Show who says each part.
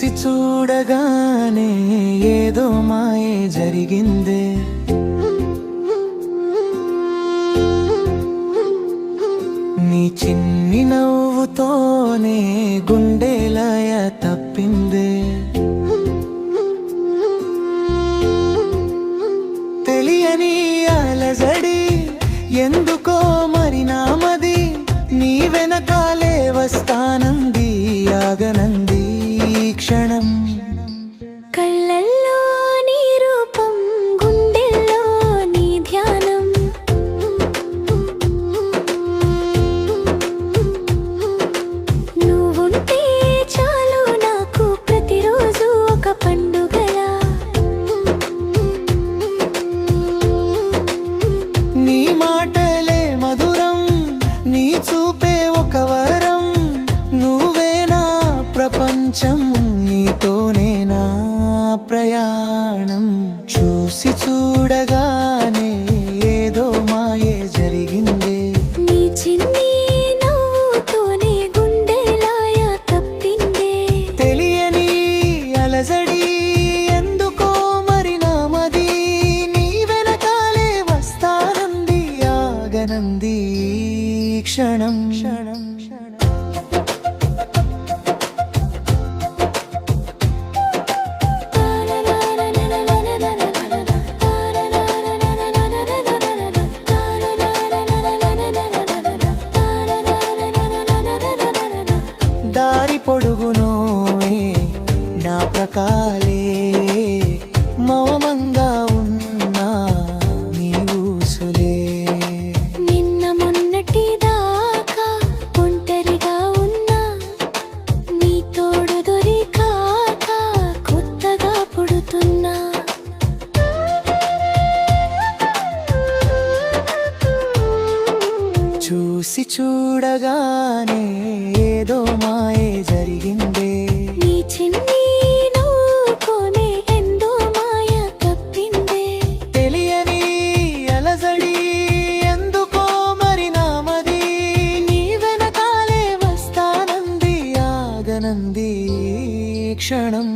Speaker 1: చూసి చూడగానే ఏదో మాయే జరిగిందే. నీ చిన్ని నవ్వుతోనే గుండెలయ తప్పిందే. క్షణం ప్రపంచం నీతోనే నా ప్రయాణం. చూసి చూడగానే ఏదో మాయే జరిగిందే.
Speaker 2: నీ చిన్ని నవ్వుతోనే గుండెలాయ తప్పిందే.
Speaker 1: తెలియని అలజడి ఎందుకో మరి నామది నీ వెనకాలే వస్తానంది ఆగనంది ఈ క్షణం క్షణం క్షణం. జ్ఞాపకాలే మౌమంగా ఉన్నా నీ
Speaker 2: నిన్న మొన్నటి దాకా ఒంటరిగా ఉన్నా నీ తోడు దొరికాక కొత్తగా పుడుతున్నా.
Speaker 1: చూసి చూడగానే ఏదో మాయే జరిగింది. ക്ഷണം